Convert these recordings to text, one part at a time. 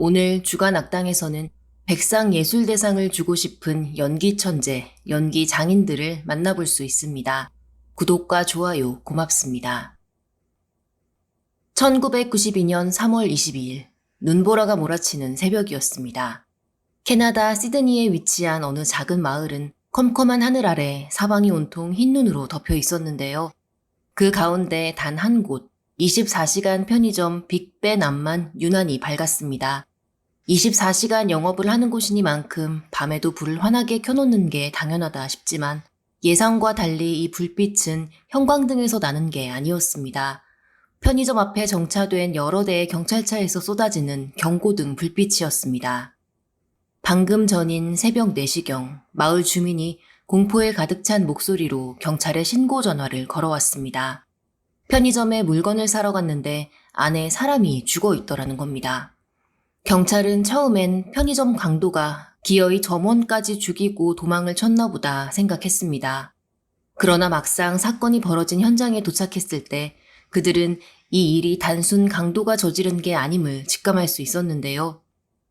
오늘 주간 악당에서는 백상예술대상을 주고 싶은 연기 천재, 연기 장인들을 만나볼 수 있습니다. 구독과 좋아요 고맙습니다. 1992년 3월 22일, 눈보라가 몰아치는 새벽이었습니다. 캐나다 시드니에 위치한 어느 작은 마을은 컴컴한 하늘 아래 사방이 온통 흰 눈으로 덮여 있었는데요. 그 가운데 단 한 곳, 24시간 편의점 빅벤 앞만 유난히 밝았습니다. 24시간 영업을 하는 곳이니만큼 밤에도 불을 환하게 켜놓는 게 당연하다 싶지만 예상과 달리 이 불빛은 형광등에서 나는 게 아니었습니다. 편의점 앞에 정차된 여러 대의 경찰차에서 쏟아지는 경고등 불빛이었습니다. 방금 전인 새벽 4시경 마을 주민이 공포에 가득 찬 목소리로 경찰에 신고 전화를 걸어왔습니다. 편의점에 물건을 사러 갔는데 안에 사람이 죽어 있더라는 겁니다. 경찰은 처음엔 편의점 강도가 기어이 점원까지 죽이고 도망을 쳤나 보다 생각했습니다. 그러나 막상 사건이 벌어진 현장에 도착했을 때 그들은 이 일이 단순 강도가 저지른 게 아님을 직감할 수 있었는데요.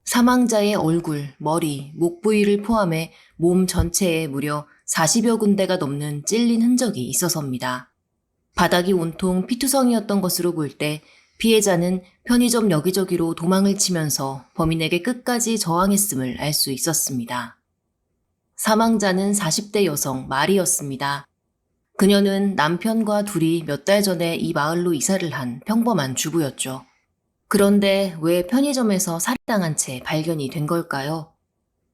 사망자의 얼굴, 머리, 목 부위를 포함해 몸 전체에 무려 40여 군데가 넘는 찔린 흔적이 있어서입니다. 바닥이 온통 피투성이었던 것으로 볼 때 피해자는 편의점 여기저기로 도망을 치면서 범인에게 끝까지 저항했음을 알 수 있었습니다. 사망자는 40대 여성 마리였습니다. 그녀는 남편과 둘이 몇 달 전에 이 마을로 이사를 한 평범한 주부였죠. 그런데 왜 편의점에서 살해당한 채 발견이 된 걸까요?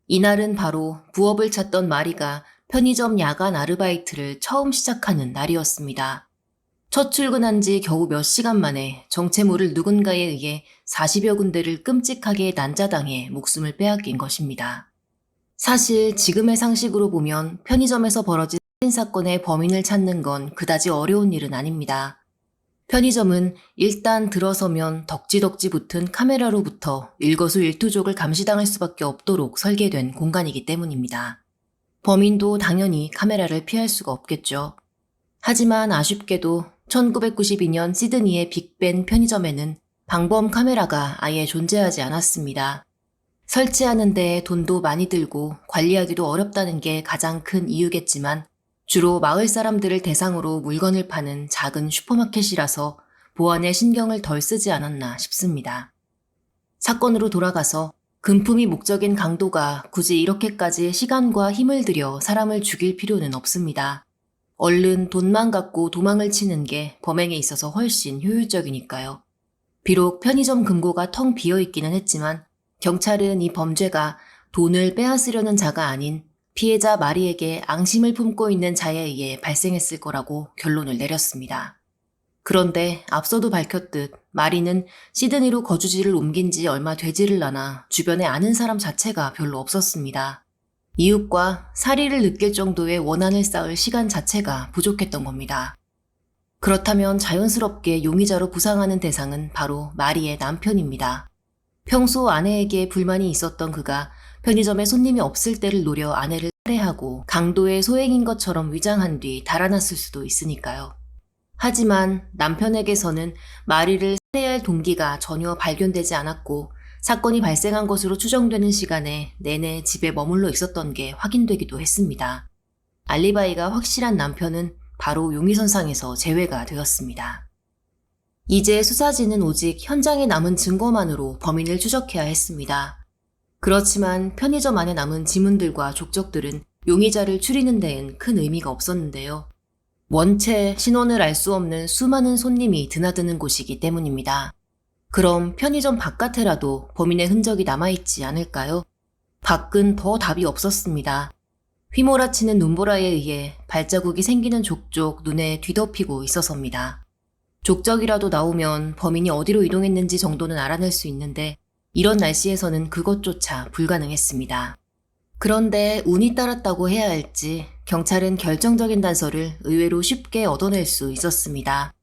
이날은 바로 부업을 찾던 마리가 편의점 야간 아르바이트를 처음 시작하는 날이었습니다. 첫 출근한 지 겨우 몇 시간 만에 정체 모를 누군가에 의해 40여 군데를 끔찍하게 난자당해 목숨을 빼앗긴 것입니다. 사실 지금의 상식으로 보면 편의점에서 벌어진 살인 사건의 범인을 찾는 건 그다지 어려운 일은 아닙니다. 편의점은 일단 들어서면 덕지덕지 붙은 카메라로부터 일거수일투족을 감시당할 수밖에 없도록 설계된 공간이기 때문입니다. 범인도 당연히 카메라를 피할 수가 없겠죠. 하지만 아쉽게도 1992년 시드니의 빅벤 편의점에는 방범 카메라가 아예 존재하지 않았습니다. 설치하는데 돈도 많이 들고 관리하기도 어렵다는 게 가장 큰 이유겠지만 주로 마을 사람들을 대상으로 물건을 파는 작은 슈퍼마켓이라서 보안에 신경을 덜 쓰지 않았나 싶습니다. 사건으로 돌아가서 금품이 목적인 강도가 굳이 이렇게까지 시간과 힘을 들여 사람을 죽일 필요는 없습니다. 얼른 돈만 갖고 도망을 치는 게 범행에 있어서 훨씬 효율적이니까요. 비록 편의점 금고가 텅 비어 있기는 했지만 경찰은 이 범죄가 돈을 빼앗으려는 자가 아닌 피해자 마리에게 앙심을 품고 있는 자에 의해 발생했을 거라고 결론을 내렸습니다. 그런데 앞서도 밝혔듯 마리는 시드니로 거주지를 옮긴 지 얼마 되지를 않아 주변에 아는 사람 자체가 별로 없었습니다. 이웃과 사리를 느낄 정도의 원한을 쌓을 시간 자체가 부족했던 겁니다. 그렇다면 자연스럽게 용의자로 부상하는 대상은 바로 마리의 남편입니다. 평소 아내에게 불만이 있었던 그가 편의점에 손님이 없을 때를 노려 아내를 살해하고 강도의 소행인 것처럼 위장한 뒤 달아났을 수도 있으니까요. 하지만 남편에게서는 마리를 살해할 동기가 전혀 발견되지 않았고 사건이 발생한 것으로 추정되는 시간에 내내 집에 머물러 있었던 게 확인되기도 했습니다. 알리바이가 확실한 남편은 바로 용의선상에서 제외가 되었습니다. 이제 수사진은 오직 현장에 남은 증거만으로 범인을 추적해야 했습니다. 그렇지만 편의점 안에 남은 지문들과 족적들은 용의자를 추리는 데엔 큰 의미가 없었는데요. 원체 신원을 알 수 없는 수많은 손님이 드나드는 곳이기 때문입니다. 그럼 편의점 바깥에라도 범인의 흔적이 남아있지 않을까요? 밖은 더 답이 없었습니다. 휘몰아치는 눈보라에 의해 발자국이 생기는 족족 눈에 뒤덮이고 있어서입니다. 족적이라도 나오면 범인이 어디로 이동했는지 정도는 알아낼 수 있는데 이런 날씨에서는 그것조차 불가능했습니다. 그런데 운이 따랐다고 해야 할지 경찰은 결정적인 단서를 의외로 쉽게 얻어낼 수 있었습니다.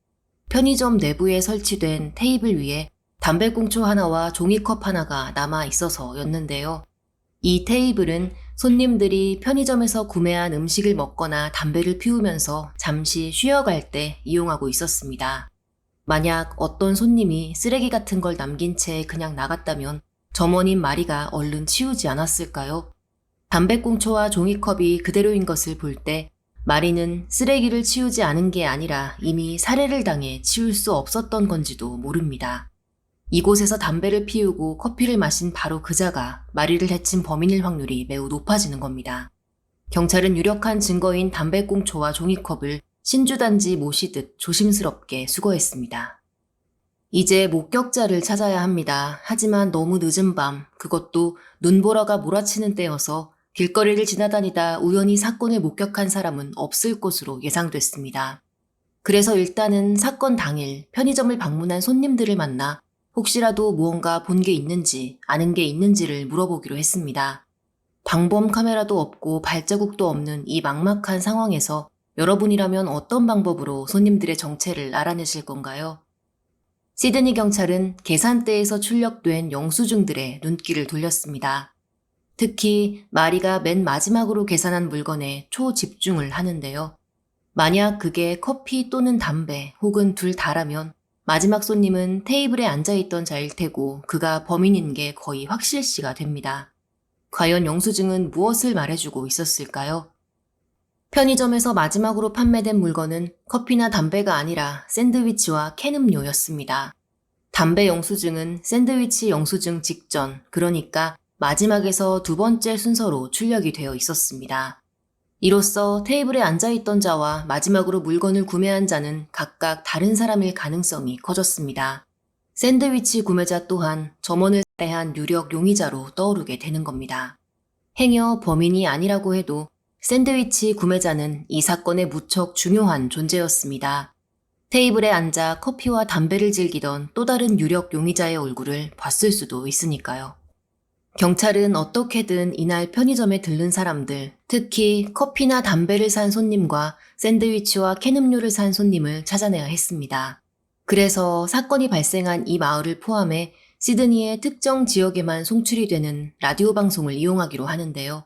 편의점 내부에 설치된 테이블 위에 담배꽁초 하나와 종이컵 하나가 남아 있어서였는데요. 이 테이블은 손님들이 편의점에서 구매한 음식을 먹거나 담배를 피우면서 잠시 쉬어갈 때 이용하고 있었습니다. 만약 어떤 손님이 쓰레기 같은 걸 남긴 채 그냥 나갔다면 점원인 마리가 얼른 치우지 않았을까요? 담배꽁초와 종이컵이 그대로인 것을 볼 때 마리는 쓰레기를 치우지 않은 게 아니라 이미 살해를 당해 치울 수 없었던 건지도 모릅니다. 이곳에서 담배를 피우고 커피를 마신 바로 그자가 마리를 해친 범인일 확률이 매우 높아지는 겁니다. 경찰은 유력한 증거인 담배꽁초와 종이컵을 신주단지 모시듯 조심스럽게 수거했습니다. 이제 목격자를 찾아야 합니다. 하지만 너무 늦은 밤, 그것도 눈보라가 몰아치는 때여서 길거리를 지나다니다 우연히 사건을 목격한 사람은 없을 것으로 예상됐습니다. 그래서 일단은 사건 당일 편의점을 방문한 손님들을 만나 혹시라도 무언가 본 게 있는지 아는 게 있는지를 물어보기로 했습니다. 방범 카메라도 없고 발자국도 없는 이 막막한 상황에서 여러분이라면 어떤 방법으로 손님들의 정체를 알아내실 건가요? 시드니 경찰은 계산대에서 출력된 영수증들의 눈길을 돌렸습니다. 특히 마리가 맨 마지막으로 계산한 물건에 초집중을 하는데요. 만약 그게 커피 또는 담배 혹은 둘 다라면 마지막 손님은 테이블에 앉아있던 자일 테고 그가 범인인 게 거의 확실시가 됩니다. 과연 영수증은 무엇을 말해주고 있었을까요? 편의점에서 마지막으로 판매된 물건은 커피나 담배가 아니라 샌드위치와 캔 음료였습니다. 담배 영수증은 샌드위치 영수증 직전, 그러니까 마지막에서 두 번째 순서로 출력이 되어 있었습니다. 이로써 테이블에 앉아있던 자와 마지막으로 물건을 구매한 자는 각각 다른 사람일 가능성이 커졌습니다. 샌드위치 구매자 또한 점원을 살해한 유력 용의자로 떠오르게 되는 겁니다. 행여 범인이 아니라고 해도 샌드위치 구매자는 이 사건에 무척 중요한 존재였습니다. 테이블에 앉아 커피와 담배를 즐기던 또 다른 유력 용의자의 얼굴을 봤을 수도 있으니까요. 경찰은 어떻게든 이날 편의점에 들른 사람들, 특히 커피나 담배를 산 손님과 샌드위치와 캔 음료를 산 손님을 찾아내야 했습니다. 그래서 사건이 발생한 이 마을을 포함해 시드니의 특정 지역에만 송출이 되는 라디오 방송을 이용하기로 하는데요.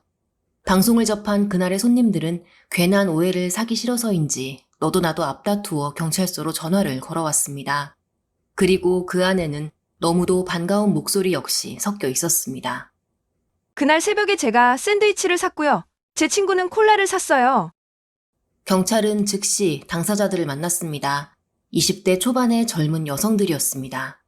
방송을 접한 그날의 손님들은 괜한 오해를 사기 싫어서인지 너도 나도 앞다투어 경찰서로 전화를 걸어왔습니다. 그리고 그 안에는 너무도 반가운 목소리 역시 섞여 있었습니다. 그날 새벽에 제가 샌드위치를 샀고요. 제 친구는 콜라를 샀어요. 경찰은 즉시 당사자들을 만났습니다. 20대 초반의 젊은 여성들이었습니다.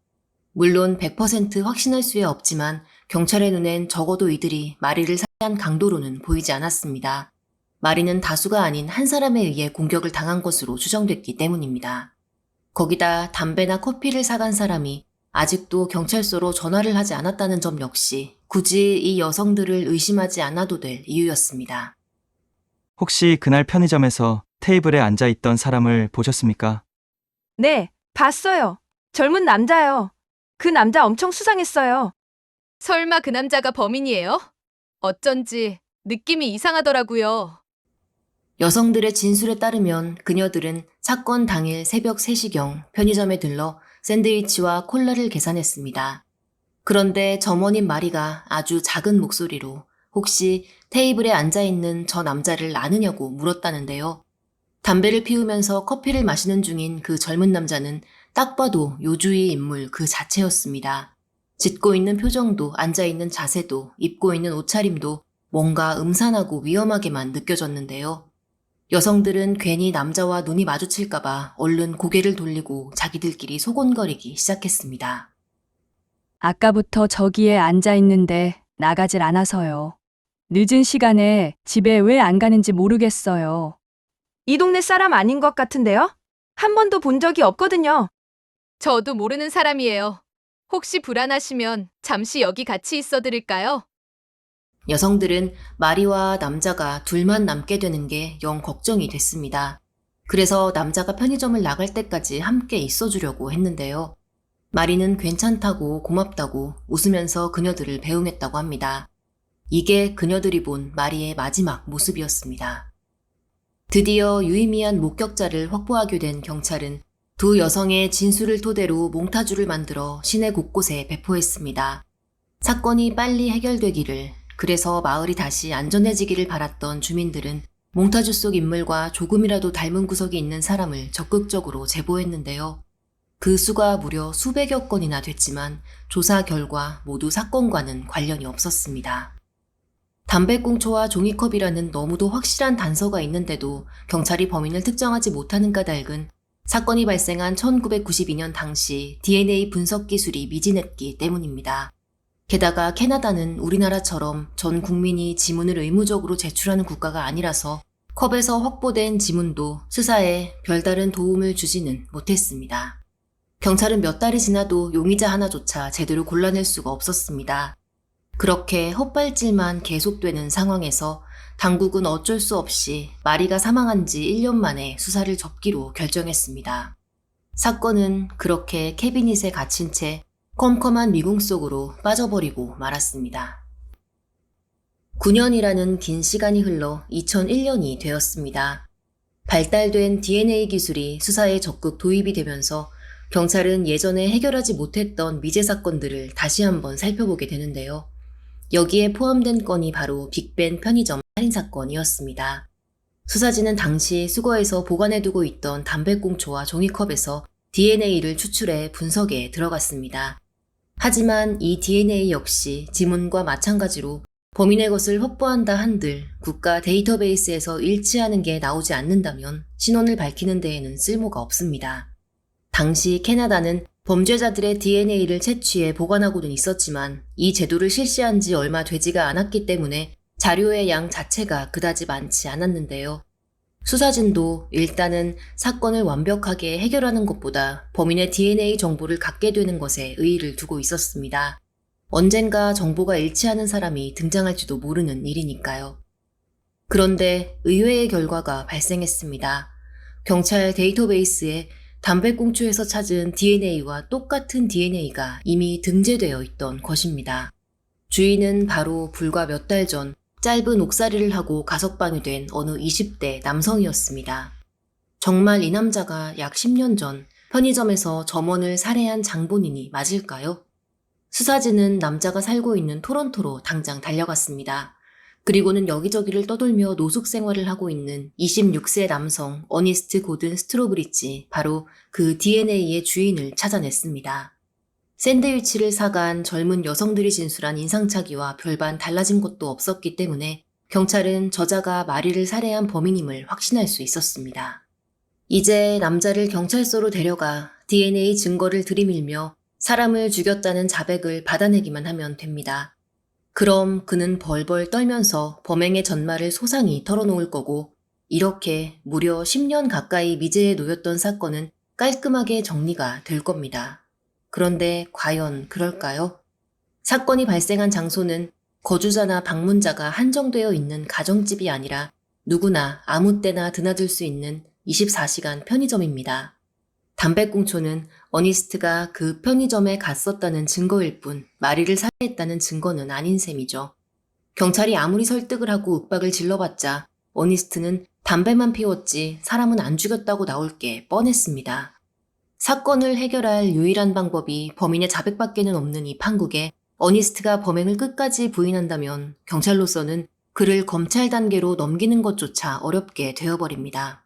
물론 100% 확신할 수야 없지만 경찰의 눈엔 적어도 이들이 마리를 살해한 강도로는 보이지 않았습니다. 마리는 다수가 아닌 한 사람에 의해 공격을 당한 것으로 추정됐기 때문입니다. 거기다 담배나 커피를 사간 사람이 아직도 경찰서로 전화를 하지 않았다는 점 역시 굳이 이 여성들을 의심하지 않아도 될 이유였습니다. 혹시 그날 편의점에서 테이블에 앉아 있던 사람을 보셨습니까? 네, 봤어요. 젊은 남자요. 그 남자 엄청 수상했어요. 설마 그 남자가 범인이에요? 어쩐지 느낌이 이상하더라고요. 여성들의 진술에 따르면 그녀들은 사건 당일 새벽 3시경 편의점에 들러 샌드위치와 콜라를 계산했습니다. 그런데 점원인 마리가 아주 작은 목소리로 혹시 테이블에 앉아있는 저 남자를 아느냐고 물었다는데요. 담배를 피우면서 커피를 마시는 중인 그 젊은 남자는 딱 봐도 요주의 인물 그 자체였습니다. 짓고 있는 표정도 앉아있는 자세도 입고 있는 옷차림도 뭔가 음산하고 위험하게만 느껴졌는데요. 여성들은 괜히 남자와 눈이 마주칠까봐 얼른 고개를 돌리고 자기들끼리 소곤거리기 시작했습니다. 아까부터 저기에 앉아 있는데 나가질 않아서요. 늦은 시간에 집에 왜 안 가는지 모르겠어요. 이 동네 사람 아닌 것 같은데요? 한 번도 본 적이 없거든요. 저도 모르는 사람이에요. 혹시 불안하시면 잠시 여기 같이 있어 드릴까요? 여성들은 마리와 남자가 둘만 남게 되는 게 영 걱정이 됐습니다. 그래서 남자가 편의점을 나갈 때까지 함께 있어주려고 했는데요. 마리는 괜찮다고 고맙다고 웃으면서 그녀들을 배웅했다고 합니다. 이게 그녀들이 본 마리의 마지막 모습이었습니다. 드디어 유의미한 목격자를 확보하게 된 경찰은 두 여성의 진술을 토대로 몽타주를 만들어 시내 곳곳에 배포했습니다. 사건이 빨리 해결되기를, 그래서 마을이 다시 안전해지기를 바랐던 주민들은 몽타주 속 인물과 조금이라도 닮은 구석이 있는 사람을 적극적으로 제보했는데요. 그 수가 무려 수백여 건이나 됐지만 조사 결과 모두 사건과는 관련이 없었습니다. 담배꽁초와 종이컵이라는 너무도 확실한 단서가 있는데도 경찰이 범인을 특정하지 못하는 까닭은 사건이 발생한 1992년 당시 DNA 분석 기술이 미진했기 때문입니다. 게다가 캐나다는 우리나라처럼 전 국민이 지문을 의무적으로 제출하는 국가가 아니라서 컵에서 확보된 지문도 수사에 별다른 도움을 주지는 못했습니다. 경찰은 몇 달이 지나도 용의자 하나조차 제대로 골라낼 수가 없었습니다. 그렇게 헛발질만 계속되는 상황에서 당국은 어쩔 수 없이 마리가 사망한 지 1년 만에 수사를 접기로 결정했습니다. 사건은 그렇게 캐비닛에 갇힌 채 컴컴한 미궁 속으로 빠져버리고 말았습니다. 9년이라는 긴 시간이 흘러 2001년이 되었습니다. 발달된 DNA 기술이 수사에 적극 도입이 되면서 경찰은 예전에 해결하지 못했던 미제 사건들을 다시 한번 살펴보게 되는데요. 여기에 포함된 건이 바로 빅벤 편의점 살인 사건이었습니다. 수사진은 당시 수거해서 보관해두고 있던 담배꽁초와 종이컵에서 DNA를 추출해 분석에 들어갔습니다. 하지만 이 DNA 역시 지문과 마찬가지로 범인의 것을 확보한다 한들 국가 데이터베이스에서 일치하는 게 나오지 않는다면 신원을 밝히는 데에는 쓸모가 없습니다. 당시 캐나다는 범죄자들의 DNA를 채취해 보관하고는 있었지만 이 제도를 실시한 지 얼마 되지가 않았기 때문에 자료의 양 자체가 그다지 많지 않았는데요. 수사진도 일단은 사건을 완벽하게 해결하는 것보다 범인의 DNA 정보를 갖게 되는 것에 의의를 두고 있었습니다. 언젠가 정보가 일치하는 사람이 등장할지도 모르는 일이니까요. 그런데 의외의 결과가 발생했습니다. 경찰 데이터베이스에 담배꽁초에서 찾은 DNA와 똑같은 DNA가 이미 등재되어 있던 것입니다. 주인은 바로 불과 몇 달 전 짧은 옥살이를 하고 가석방이 된 어느 20대 남성이었습니다. 정말 이 남자가 약 10년 전 편의점에서 점원을 살해한 장본인이 맞을까요? 수사진은 남자가 살고 있는 토론토로 당장 달려갔습니다. 그리고는 여기저기를 떠돌며 노숙 생활을 하고 있는 26세 남성 어니스트 고든 스트로브리지 바로 그 DNA의 주인을 찾아냈습니다. 샌드위치를 사간 젊은 여성들이 진술한 인상착의와 별반 달라진 것도 없었기 때문에 경찰은 저자가 마리를 살해한 범인임을 확신할 수 있었습니다. 이제 남자를 경찰서로 데려가 DNA 증거를 들이밀며 사람을 죽였다는 자백을 받아내기만 하면 됩니다. 그럼 그는 벌벌 떨면서 범행의 전말을 소상히 털어놓을 거고 이렇게 무려 10년 가까이 미제에 놓였던 사건은 깔끔하게 정리가 될 겁니다. 그런데 과연 그럴까요? 사건이 발생한 장소는 거주자나 방문자가 한정되어 있는 가정집이 아니라 누구나 아무 때나 드나들 수 있는 24시간 편의점입니다. 담배꽁초는 어니스트가 그 편의점에 갔었다는 증거일 뿐 마리를 살해했다는 증거는 아닌 셈이죠. 경찰이 아무리 설득을 하고 윽박을 질러봤자 어니스트는 담배만 피웠지 사람은 안 죽였다고 나올 게 뻔했습니다. 사건을 해결할 유일한 방법이 범인의 자백밖에는 없는 이 판국에 어니스트가 범행을 끝까지 부인한다면 경찰로서는 그를 검찰 단계로 넘기는 것조차 어렵게 되어버립니다.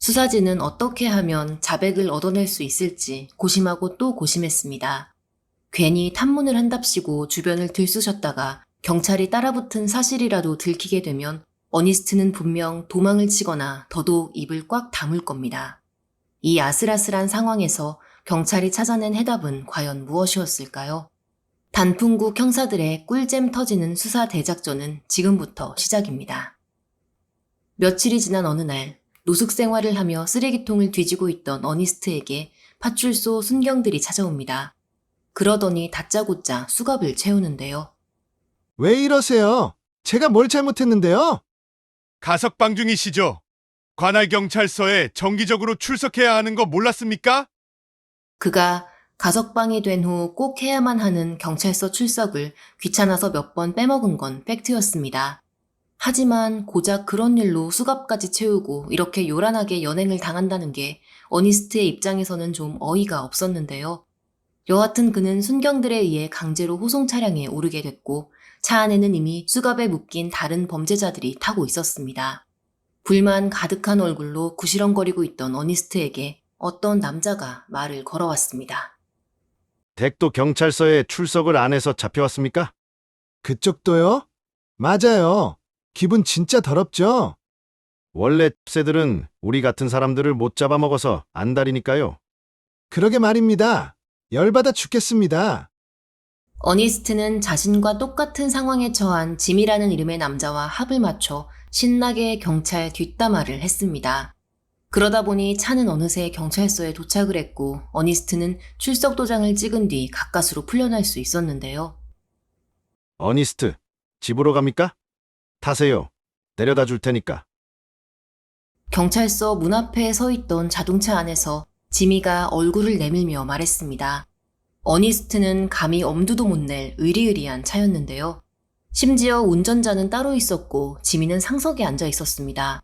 수사진은 어떻게 하면 자백을 얻어낼 수 있을지 고심하고 또 고심했습니다. 괜히 탐문을 한답시고 주변을 들쑤셨다가 경찰이 따라붙은 사실이라도 들키게 되면 어니스트는 분명 도망을 치거나 더더욱 입을 꽉 다물 겁니다. 이 아슬아슬한 상황에서 경찰이 찾아낸 해답은 과연 무엇이었을까요? 단풍국 형사들의 꿀잼 터지는 수사 대작전은 지금부터 시작입니다. 며칠이 지난 어느 날 노숙 생활을 하며 쓰레기통을 뒤지고 있던 어니스트에게 파출소 순경들이 찾아옵니다. 그러더니 다짜고짜 수갑을 채우는데요. 왜 이러세요? 제가 뭘 잘못했는데요? 가석방 중이시죠? 관할 경찰서에 정기적으로 출석해야 하는 거 몰랐습니까? 그가 가석방이 된 후 꼭 해야만 하는 경찰서 출석을 귀찮아서 몇 번 빼먹은 건 팩트였습니다. 하지만 고작 그런 일로 수갑까지 채우고 이렇게 요란하게 연행을 당한다는 게 어니스트의 입장에서는 좀 어이가 없었는데요. 여하튼 그는 순경들에 의해 강제로 호송 차량에 오르게 됐고 차 안에는 이미 수갑에 묶인 다른 범죄자들이 타고 있었습니다. 불만 가득한 얼굴로 구시렁거리고 있던 어니스트에게 어떤 남자가 말을 걸어왔습니다. 댁도 경찰서에 출석을 안 해서 잡혀왔습니까? 그쪽도요? 맞아요. 기분 진짜 더럽죠? 원래 새들은 우리 같은 사람들을 못 잡아먹어서 안달이니까요. 그러게 말입니다. 열받아 죽겠습니다. 어니스트는 자신과 똑같은 상황에 처한 짐이라는 이름의 남자와 합을 맞춰 신나게 경찰 뒷담화를 했습니다. 그러다 보니 차는 어느새 경찰서에 도착을 했고 어니스트는 출석 도장을 찍은 뒤 가까스로 풀려날 수 있었는데요. 어니스트, 집으로 갑니까? 타세요. 데려다 줄 테니까. 경찰서 문 앞에 서 있던 자동차 안에서 지미가 얼굴을 내밀며 말했습니다. 어니스트는 감히 엄두도 못 낼 의리의리한 차였는데요. 심지어 운전자는 따로 있었고 지미는 상석에 앉아 있었습니다.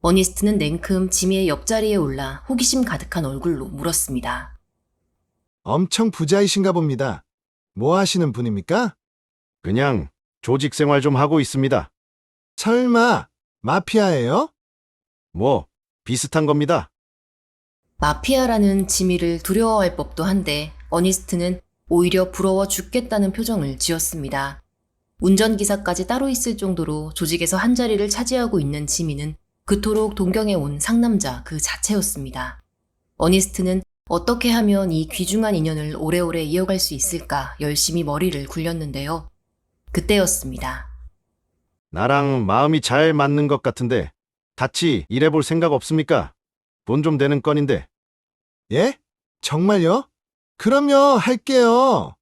어니스트는 냉큼 지미의 옆자리에 올라 호기심 가득한 얼굴로 물었습니다. 엄청 부자이신가 봅니다. 뭐 하시는 분입니까? 그냥 조직 생활 좀 하고 있습니다. 설마 마피아예요? 뭐, 비슷한 겁니다. 마피아라는 지미를 두려워할 법도 한데 어니스트는 오히려 부러워 죽겠다는 표정을 지었습니다. 운전기사까지 따로 있을 정도로 조직에서 한 자리를 차지하고 있는 지미는 그토록 동경해 온 상남자 그 자체였습니다. 어니스트는 어떻게 하면 이 귀중한 인연을 오래오래 이어갈 수 있을까 열심히 머리를 굴렸는데요. 그때였습니다. 나랑 마음이 잘 맞는 것 같은데 같이 일해볼 생각 없습니까? 돈 좀 되는 건인데. 예? 정말요? 그럼요, 할게요.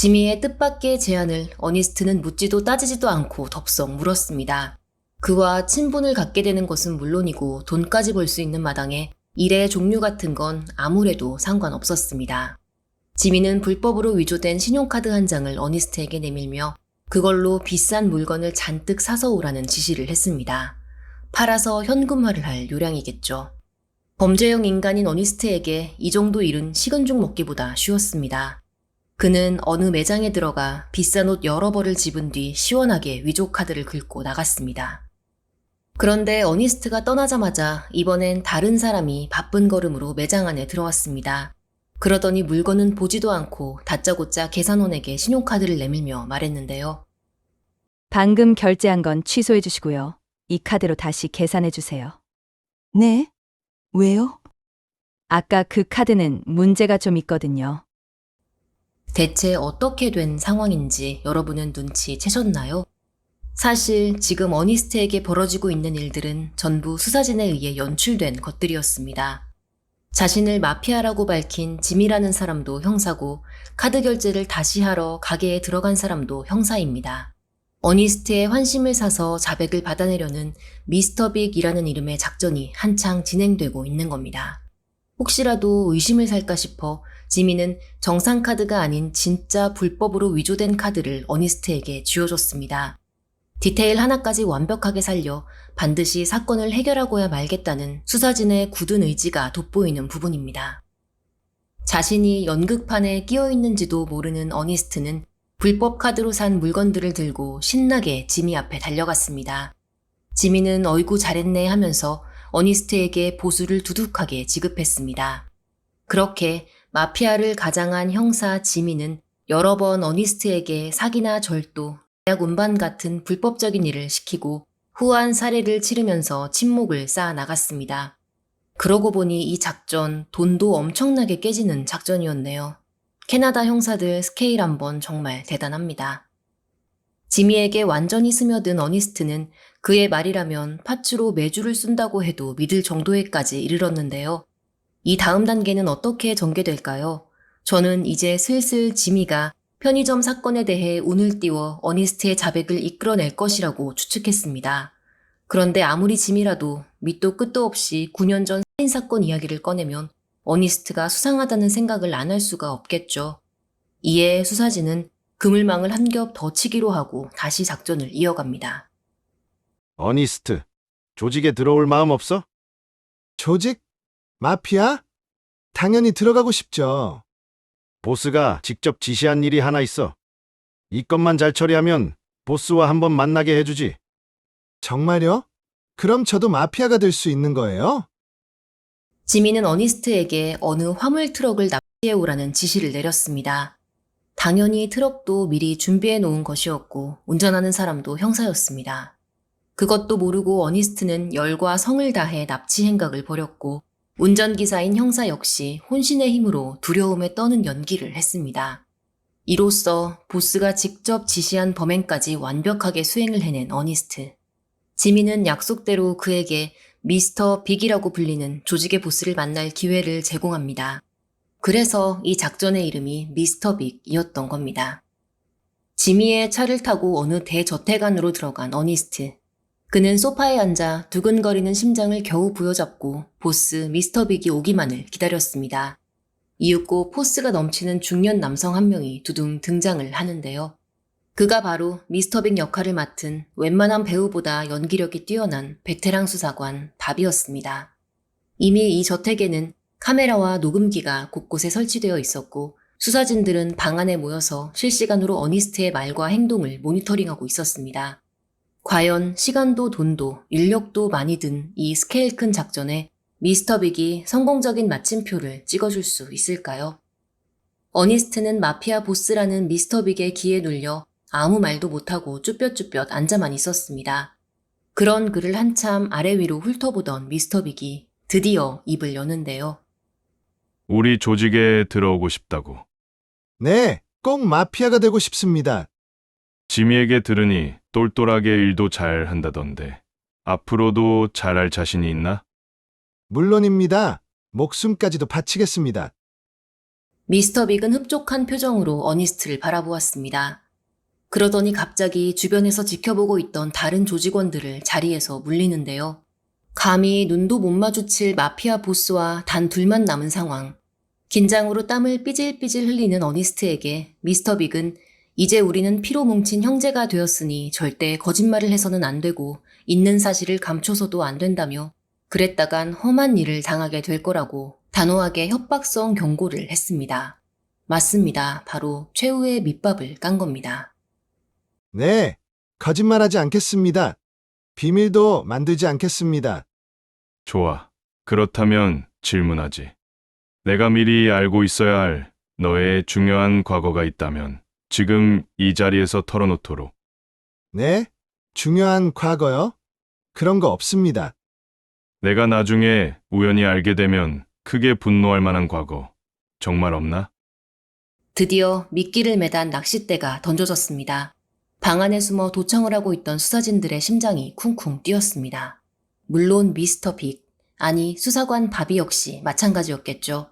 지미의 뜻밖의 제안을 어니스트는 묻지도 따지지도 않고 덥석 물었습니다. 그와 친분을 갖게 되는 것은 물론이고 돈까지 벌 수 있는 마당에 일의 종류 같은 건 아무래도 상관없었습니다. 지미는 불법으로 위조된 신용카드 한 장을 어니스트에게 내밀며 그걸로 비싼 물건을 잔뜩 사서 오라는 지시를 했습니다. 팔아서 현금화를 할 요량이겠죠. 범죄형 인간인 어니스트에게 이 정도 일은 식은 죽 먹기보다 쉬웠습니다. 그는 어느 매장에 들어가 비싼 옷 여러 벌을 집은 뒤 시원하게 위조 카드를 긁고 나갔습니다. 그런데 어니스트가 떠나자마자 이번엔 다른 사람이 바쁜 걸음으로 매장 안에 들어왔습니다. 그러더니 물건은 보지도 않고 다짜고짜 계산원에게 신용카드를 내밀며 말했는데요. 방금 결제한 건 취소해 주시고요. 이 카드로 다시 계산해 주세요. 네? 왜요? 아까 그 카드는 문제가 좀 있거든요. 대체 어떻게 된 상황인지 여러분은 눈치채셨나요? 사실 지금 어니스트에게 벌어지고 있는 일들은 전부 수사진에 의해 연출된 것들이었습니다. 자신을 마피아라고 밝힌 짐이라는 사람도 형사고 카드 결제를 다시 하러 가게에 들어간 사람도 형사입니다. 어니스트의 환심을 사서 자백을 받아내려는 미스터 빅이라는 이름의 작전이 한창 진행되고 있는 겁니다. 혹시라도 의심을 살까 싶어 지미는 정상 카드가 아닌 진짜 불법으로 위조된 카드를 어니스트에게 쥐어줬습니다. 디테일 하나까지 완벽하게 살려 반드시 사건을 해결하고야 말겠다는 수사진의 굳은 의지가 돋보이는 부분입니다. 자신이 연극판에 끼어 있는지도 모르는 어니스트는 불법 카드로 산 물건들을 들고 신나게 지미 앞에 달려갔습니다. 지미는 어이구 잘했네 하면서 어니스트에게 보수를 두둑하게 지급했습니다. 그렇게 마피아를 가장한 형사 지미는 여러 번 어니스트에게 사기나 절도, 약 운반 같은 불법적인 일을 시키고 후한 사례를 치르면서 침묵을 쌓아 나갔습니다. 그러고 보니 이 작전 돈도 엄청나게 깨지는 작전이었네요. 캐나다 형사들 스케일 한번 정말 대단합니다. 지미에게 완전히 스며든 어니스트는 그의 말이라면 파츠로 매주를 쓴다고 해도 믿을 정도에까지 이르렀는데요. 이 다음 단계는 어떻게 전개될까요? 저는 이제 슬슬 지미가 편의점 사건에 대해 운을 띄워 어니스트의 자백을 이끌어낼 것이라고 추측했습니다. 그런데 아무리 짐이라도 밑도 끝도 없이 9년 전 살인 사건 이야기를 꺼내면 어니스트가 수상하다는 생각을 안 할 수가 없겠죠. 이에 수사진은 그물망을 한 겹 더 치기로 하고 다시 작전을 이어갑니다. 어니스트, 조직에 들어올 마음 없어? 조직? 마피아? 당연히 들어가고 싶죠. 보스가 직접 지시한 일이 하나 있어. 이 건만 잘 처리하면 보스와 한번 만나게 해주지. 정말요? 그럼 저도 마피아가 될 수 있는 거예요? 지민은 어니스트에게 어느 화물 트럭을 납치해 오라는 지시를 내렸습니다. 당연히 트럭도 미리 준비해 놓은 것이었고 운전하는 사람도 형사였습니다. 그것도 모르고 어니스트는 열과 성을 다해 납치 행각을 벌였고 운전기사인 형사 역시 혼신의 힘으로 두려움에 떠는 연기를 했습니다. 이로써 보스가 직접 지시한 범행까지 완벽하게 수행을 해낸 어니스트. 지민은 약속대로 그에게 미스터 빅이라고 불리는 조직의 보스를 만날 기회를 제공합니다. 그래서 이 작전의 이름이 미스터 빅이었던 겁니다. 지미의 차를 타고 어느 대저택 안으로 들어간 어니스트. 그는 소파에 앉아 두근거리는 심장을 겨우 부여잡고 보스 미스터 빅이 오기만을 기다렸습니다. 이윽고 포스가 넘치는 중년 남성 한 명이 두둥 등장을 하는데요. 그가 바로 미스터 빅 역할을 맡은 웬만한 배우보다 연기력이 뛰어난 베테랑 수사관 밥이었습니다. 이미 이 저택에는 카메라와 녹음기가 곳곳에 설치되어 있었고 수사진들은 방 안에 모여서 실시간으로 어니스트의 말과 행동을 모니터링하고 있었습니다. 과연 시간도 돈도 인력도 많이 든 이 스케일 큰 작전에 미스터 빅이 성공적인 마침표를 찍어줄 수 있을까요? 어니스트는 마피아 보스라는 미스터 빅의 기에 눌려 아무 말도 못하고 쭈뼛쭈뼛 앉아만 있었습니다. 그런 그를 한참 아래 위로 훑어보던 미스터 빅이 드디어 입을 여는데요. 우리 조직에 들어오고 싶다고. 네, 꼭 마피아가 되고 싶습니다. 지미에게 들으니 똘똘하게 일도 잘 한다던데. 앞으로도 잘할 자신이 있나? 물론입니다. 목숨까지도 바치겠습니다. 미스터 빅은 흡족한 표정으로 어니스트를 바라보았습니다. 그러더니 갑자기 주변에서 지켜보고 있던 다른 조직원들을 자리에서 물리는데요. 감히 눈도 못 마주칠 마피아 보스와 단 둘만 남은 상황. 긴장으로 땀을 삐질삐질 흘리는 어니스트에게 미스터 빅은 이제 우리는 피로 뭉친 형제가 되었으니 절대 거짓말을 해서는 안 되고 있는 사실을 감춰서도 안 된다며 그랬다간 험한 일을 당하게 될 거라고 단호하게 협박성 경고를 했습니다. 맞습니다. 바로 최후의 밑밥을 깐 겁니다. 네, 거짓말하지 않겠습니다. 비밀도 만들지 않겠습니다. 좋아. 그렇다면 질문하지. 내가 미리 알고 있어야 할 너의 중요한 과거가 있다면 지금 이 자리에서 털어놓도록. 네? 중요한 과거요? 그런 거 없습니다. 내가 나중에 우연히 알게 되면 크게 분노할 만한 과거 정말 없나? 드디어 미끼를 매단 낚싯대가 던져졌습니다. 방 안에 숨어 도청을 하고 있던 수사진들의 심장이 쿵쿵 뛰었습니다. 물론 미스터 빅, 아니 수사관 바비 역시 마찬가지였겠죠.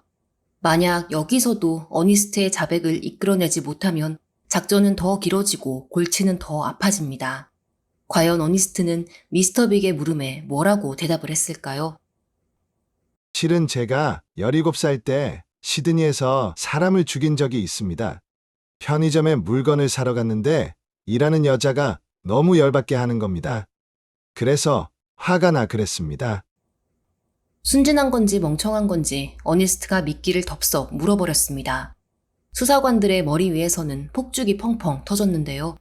만약 여기서도 어니스트의 자백을 이끌어내지 못하면 작전은 더 길어지고 골치는 더 아파집니다. 과연 어니스트는 미스터 빅의 물음에 뭐라고 대답을 했을까요? 실은 제가 17살 때 시드니에서 사람을 죽인 적이 있습니다. 편의점에 물건을 사러 갔는데 일하는 여자가 너무 열받게 하는 겁니다. 그래서 화가 나 그랬습니다. 순진한 건지 멍청한 건지 어니스트가 미끼를 덥석 물어버렸습니다. 수사관들의 머리 위에서는 폭죽이 펑펑 터졌는데요.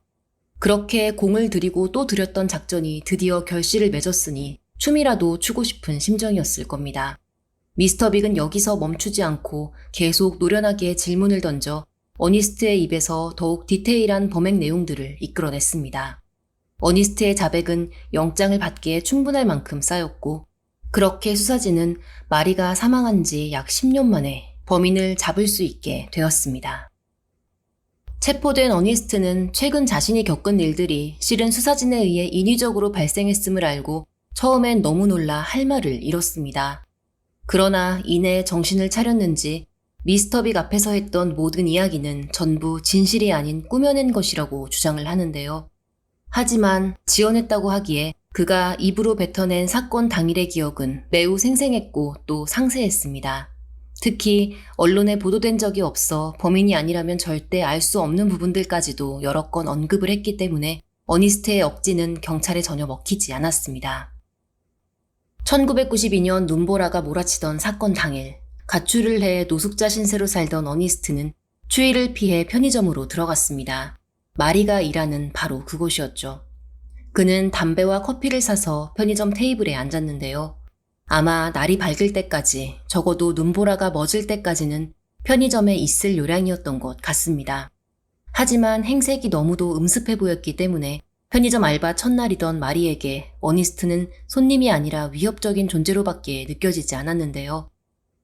그렇게 공을 들이고 또 들였던 작전이 드디어 결실을 맺었으니 춤이라도 추고 싶은 심정이었을 겁니다. 미스터 빅은 여기서 멈추지 않고 계속 노련하게 질문을 던져 어니스트의 입에서 더욱 디테일한 범행 내용들을 이끌어냈습니다. 어니스트의 자백은 영장을 받기에 충분할 만큼 쌓였고 그렇게 수사진은 마리가 사망한 지 약 10년 만에 범인을 잡을 수 있게 되었습니다. 체포된 어니스트는 최근 자신이 겪은 일들이 실은 수사진에 의해 인위적으로 발생했음을 알고 처음엔 너무 놀라 할 말을 잃었습니다. 그러나 이내 정신을 차렸는지 미스터 빅 앞에서 했던 모든 이야기는 전부 진실이 아닌 꾸며낸 것이라고 주장을 하는데요. 하지만 지원했다고 하기에 그가 입으로 뱉어낸 사건 당일의 기억은 매우 생생했고 또 상세했습니다. 특히 언론에 보도된 적이 없어 범인이 아니라면 절대 알 수 없는 부분들까지도 여러 건 언급을 했기 때문에 어니스트의 억지는 경찰에 전혀 먹히지 않았습니다. 1992년 눈보라가 몰아치던 사건 당일 가출을 해 노숙자 신세로 살던 어니스트는 추위를 피해 편의점으로 들어갔습니다. 마리가 일하는 바로 그곳이었죠. 그는 담배와 커피를 사서 편의점 테이블에 앉았는데요. 아마 날이 밝을 때까지 적어도 눈보라가 멎을 때까지는 편의점에 있을 요량이었던 것 같습니다. 하지만 행색이 너무도 음습해 보였기 때문에 편의점 알바 첫날이던 마리에게 어니스트는 손님이 아니라 위협적인 존재로밖에 느껴지지 않았는데요.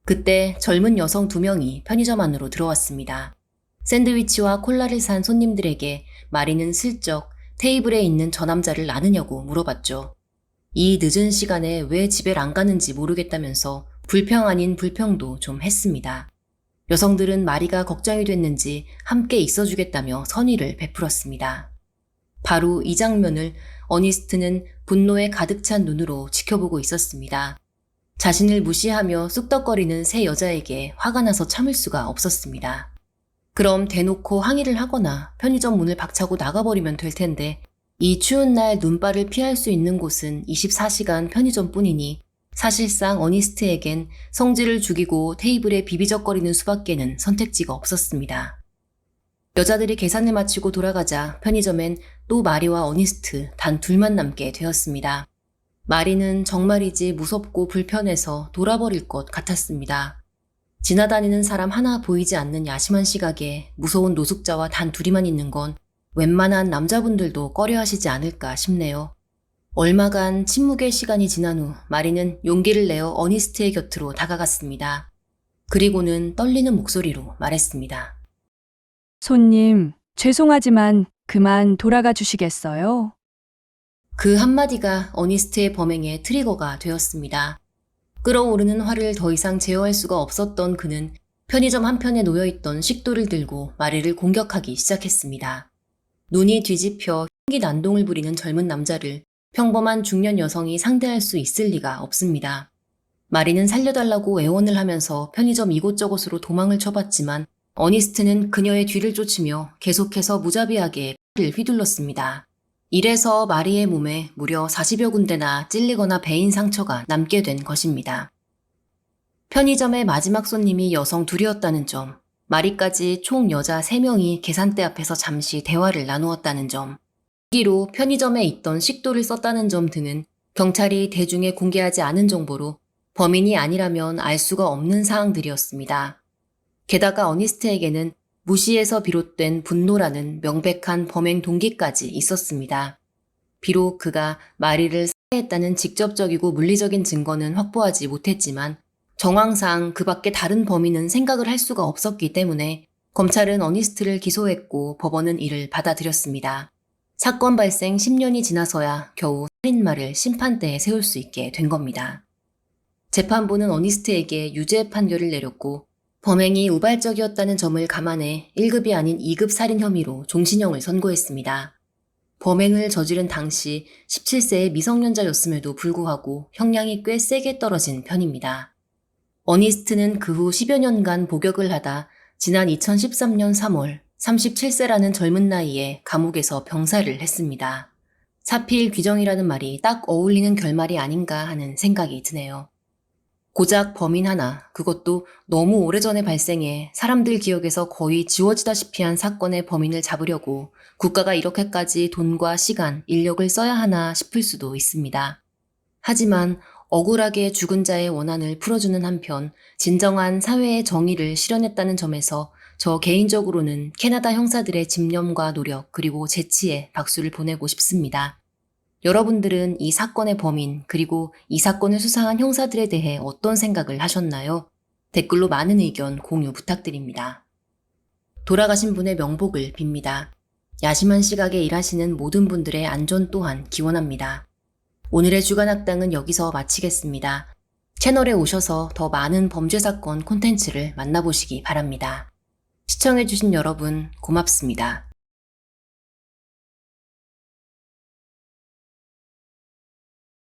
그때 젊은 여성 두 명이 편의점 안으로 들어왔습니다. 샌드위치와 콜라를 산 손님들에게 마리는 슬쩍 테이블에 있는 저 남자를 아느냐고 물어봤죠. 이 늦은 시간에 왜 집에 안 가는지 모르겠다면서 불평 아닌 불평도 좀 했습니다. 여성들은 마리가 걱정이 됐는지 함께 있어주겠다며 선의를 베풀었습니다. 바로 이 장면을 어니스트는 분노에 가득 찬 눈으로 지켜보고 있었습니다. 자신을 무시하며 쑥덕거리는 새 여자에게 화가 나서 참을 수가 없었습니다. 그럼 대놓고 항의를 하거나 편의점 문을 박차고 나가버리면 될 텐데 이 추운 날 눈발을 피할 수 있는 곳은 24시간 편의점 뿐이니 사실상 어니스트에겐 성질을 죽이고 테이블에 비비적거리는 수밖에는 선택지가 없었습니다. 여자들이 계산을 마치고 돌아가자 편의점엔 또 마리와 어니스트 단 둘만 남게 되었습니다. 마리는 정말이지 무섭고 불편해서 돌아버릴 것 같았습니다. 지나다니는 사람 하나 보이지 않는 야심한 시각에 무서운 노숙자와 단 둘이만 있는 건 웬만한 남자분들도 꺼려 하시지 않을까 싶네요. 얼마간 침묵의 시간이 지난 후 마리는 용기를 내어 어니스트의 곁으로 다가갔습니다. 그리고는 떨리는 목소리로 말했습니다. 손님, 죄송하지만 그만 돌아가 주시겠어요? 그 한마디가 어니스트의 범행의 트리거가 되었습니다. 끓어오르는 화를 더 이상 제어할 수가 없었던 그는 편의점 한편에 놓여있던 식도를 들고 마리를 공격하기 시작했습니다. 눈이 뒤집혀 흉기 난동을 부리는 젊은 남자를 평범한 중년 여성이 상대할 수 있을 리가 없습니다. 마리는 살려달라고 애원을 하면서 편의점 이곳저곳으로 도망을 쳐봤지만 어니스트는 그녀의 뒤를 쫓으며 계속해서 무자비하게 를 휘둘렀습니다. 이래서 마리의 몸에 무려 40여 군데나 찔리거나 베인 상처가 남게 된 것입니다. 편의점의 마지막 손님이 여성 둘이었다는 점, 마리까지 총 여자 3명이 계산대 앞에서 잠시 대화를 나누었다는 점, 기로 편의점에 있던 식도를 썼다는 점 등은 경찰이 대중에 공개하지 않은 정보로 범인이 아니라면 알 수가 없는 사항들이었습니다. 게다가 어니스트에게는 무시에서 비롯된 분노라는 명백한 범행 동기까지 있었습니다. 비록 그가 마리를 살해했다는 직접적이고 물리적인 증거는 확보하지 못했지만 정황상 그 밖에 다른 범인은 생각을 할 수가 없었기 때문에 검찰은 어니스트를 기소했고 법원은 이를 받아들였습니다. 사건 발생 10년이 지나서야 겨우 살인마를 심판대에 세울 수 있게 된 겁니다. 재판부는 어니스트에게 유죄 판결을 내렸고 범행이 우발적이었다는 점을 감안해 1급이 아닌 2급 살인 혐의로 종신형을 선고했습니다. 범행을 저지른 당시 17세의 미성년자였음에도 불구하고 형량이 꽤 세게 떨어진 편입니다. 어니스트는 그 후 10여 년간 복역을 하다 지난 2013년 3월 37세라는 젊은 나이에 감옥에서 병사를 했습니다. 사필 규정이라는 말이 딱 어울리는 결말이 아닌가 하는 생각이 드네요. 고작 범인 하나, 그것도 너무 오래전에 발생해 사람들 기억에서 거의 지워지다시피 한 사건의 범인을 잡으려고 국가가 이렇게까지 돈과 시간, 인력을 써야 하나 싶을 수도 있습니다. 하지만 억울하게 죽은 자의 원한을 풀어주는 한편 진정한 사회의 정의를 실현했다는 점에서 저 개인적으로는 캐나다 형사들의 집념과 노력 그리고 재치에 박수를 보내고 싶습니다. 여러분들은 이 사건의 범인 그리고 이 사건을 수사한 형사들에 대해 어떤 생각을 하셨나요? 댓글로 많은 의견 공유 부탁드립니다. 돌아가신 분의 명복을 빕니다. 야심한 시각에 일하시는 모든 분들의 안전 또한 기원합니다. 오늘의 주간 학당은 여기서 마치겠습니다. 채널에 오셔서 더 많은 범죄 사건 콘텐츠를 만나보시기 바랍니다. 시청해주신 여러분 고맙습니다.